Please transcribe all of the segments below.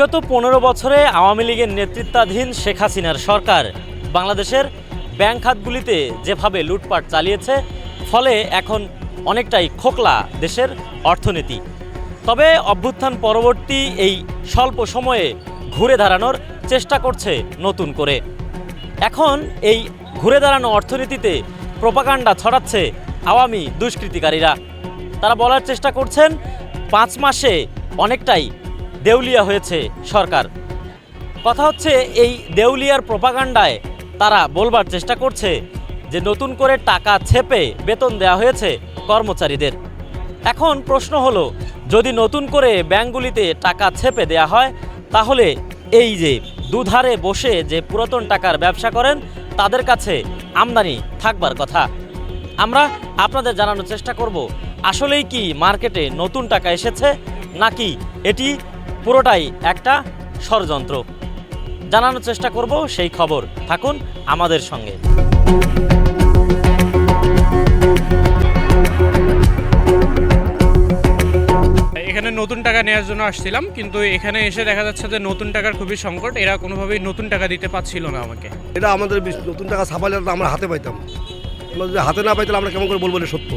বিগত পনেরো বছরে আওয়ামী লীগের নেতৃত্বাধীন শেখ হাসিনার সরকার বাংলাদেশের ব্যাংক খাতগুলিতে যেভাবে লুটপাট চালিয়েছে, ফলে এখন অনেকটাই খোকলা দেশের অর্থনীতি। তবে অভ্যুত্থান পরবর্তী এই স্বল্প সময়ে ঘুরে দাঁড়ানোর চেষ্টা করছে নতুন করে। এখন এই ঘুরে দাঁড়ানো অর্থনীতিতে প্রপাকাণ্ডা ছড়াচ্ছে আওয়ামী দুষ্কৃতিকারীরা। তারা বলার চেষ্টা করছেন, পাঁচ মাসে অনেকটাই দেউলিয়া হয়েছে সরকার। কথা হচ্ছে, এই দেউলিয়ার প্রপাগান্ডায় তারা বলবার চেষ্টা করছে যে নতুন করে টাকা ছেপে বেতন দেওয়া হয়েছে কর্মচারীদের। এখন প্রশ্ন হলো, যদি নতুন করে ব্যাঙ্কগুলিতে টাকা ছেপে দেয়া হয়, তাহলে এই যে দুধারে বসে যে পুরাতন টাকার ব্যবসা করেন, তাদের কাছে আমদানি থাকবার কথা। আমরা আপনাদের জানানোর চেষ্টা করব, আসলেই কি মার্কেটে নতুন টাকা এসেছে, নাকি এটি পুরোটাই একটা ষড়যন্ত্র। জানানোর চেষ্টা করব সেই খবর। থাকুন আমাদের সঙ্গে। এখানে নতুন টাকা নেওয়ার জন্য আসছিলাম কিন্তু এখানে এসে দেখা যাচ্ছে যে নতুন টাকার খুবই সংকট। এরা কোনোভাবেই নতুন টাকা দিতে পারছিল না আমাকে। এটা আমাদের নতুন টাকা ছাপালে তো আমরা হাতে পাইতাম। আমরা যদি হাতে না পাইতাম আমরা কেমন করে বলব সত্য?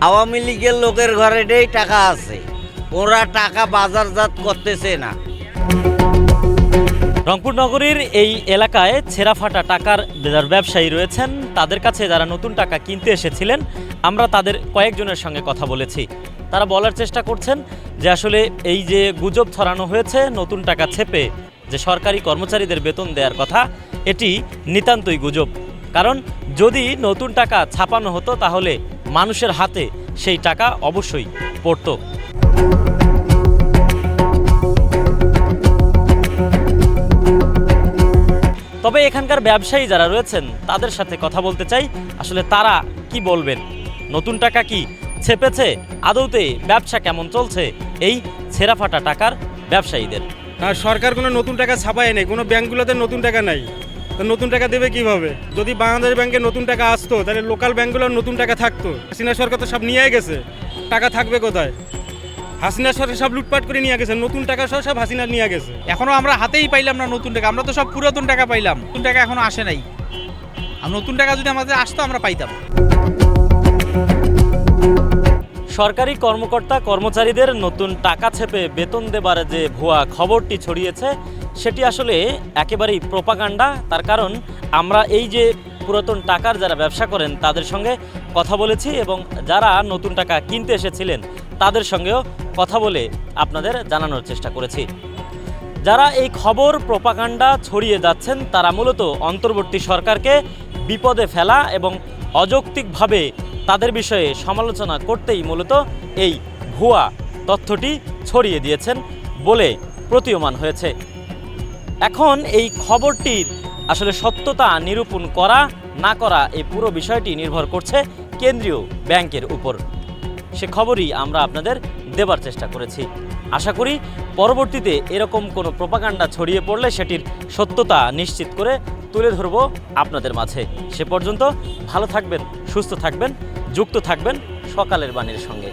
আওয়ামী লীগের লোকের ঘরেতেই টাকা আছে। ওরা টাকা বাজারজাত করতেছে না। রংপুর নগরীর এই এলাকায় ছেঁড়া ফাটা টাকার যারা ব্যবসায়ী রয়েছেন। তাদের কাছে যারা নতুন টাকা কিনতে এসেছিলেন, আমরা তাদের কয়েকজনের সঙ্গে কথা বলেছি। তারা বলার চেষ্টা করছেন যে আসলে এই যে গুজব ছড়ানো হয়েছে, নতুন টাকা ছেপে যে সরকারি কর্মচারীদের বেতন দেওয়ার কথা, এটি নিতান্তই গুজব। কারণ যদি নতুন টাকা ছাপানো হতো, তাহলে মানুষের হাতে সেই টাকা অবশ্যই পড়তো। তবে এখানকার ব্যবসায়ী যারা রয়েছেন, তাদের সাথে কথা বলতে চাই। আসলে তারা কি বলবেন? নতুন টাকা কি ছেপেছে? আদৌতে ব্যবসা কেমন চলছে? এই ছেঁড়াফাটা টাকার ব্যবসায়ীদের। না সরকার কোনো নতুন টাকা ছাপায় নেই, কোনো ব্যাঙ্কগুলোতে নতুন টাকা নাই। তো নতুন টাকা দেবে কীভাবে? যদি বাংলাদেশ ব্যাংকে নতুন টাকা আসতো, তাহলে লোকাল ব্যাংকগুলোর নতুন টাকা থাকতো। হাসিনা সরকার তো সব নিয়ে গেছে। টাকা থাকবে কোথায়? হাসিনা সরকার সব লুটপাট করে নিয়ে গেছে নতুন টাকা সহ সব হাসিনা নিয়ে গেছে। এখনও আমরা হাতেই পাইলাম না নতুন টাকা আমরা তো সব পুরাতন টাকা পাইলাম নতুন টাকা এখনও আসে নাই। আর নতুন টাকা যদি আমাদের আসতো আমরা পাইতাম। সরকারি কর্মকর্তা কর্মচারীদের নতুন টাকা ছেপে বেতন দেবার যে ভুয়া খবরটি ছড়িয়েছে সেটি আসলে একেবারেই প্রপাগান্ডা। তার কারণ আমরা এই যে পুরাতন টাকার যারা ব্যবসা করেন তাদের সঙ্গে কথা বলেছি এবং যারা নতুন টাকা কিনতে এসেছিলেন তাদের সঙ্গেও কথা বলে আপনাদের জানানোর চেষ্টা করেছি। যারা এই খবর প্রপাগান্ডা ছড়িয়ে যাচ্ছেন, তারা মূলত অন্তর্বর্তী সরকারকে বিপদে ফেলা এবং অযৌক্তিকভাবে তাদের বিষয়ে সমালোচনা করতেই মূলত এই ভুয়া তথ্যটি ছড়িয়ে দিয়েছেন বলে প্রতীয়মান হয়েছে। এখন এই খবরটির আসলে সত্যতা নিরূপণ করা, না করা এই পুরো বিষয়টি নির্ভর করছে কেন্দ্রীয় ব্যাংকের উপর। সে খবরই আমরা আপনাদের দেবার চেষ্টা করেছি। আশা করি পরবর্তীতে এরকম কোনো প্রপাকাণ্ডা ছড়িয়ে পড়লে সেটির সত্যতা নিশ্চিত করে তুলে ধরব আপনাদের মাঝে। সে পর্যন্ত ভালো থাকবেন, সুস্থ থাকবেন, যুক্ত থাকবেন সকালের বাণীর সঙ্গে।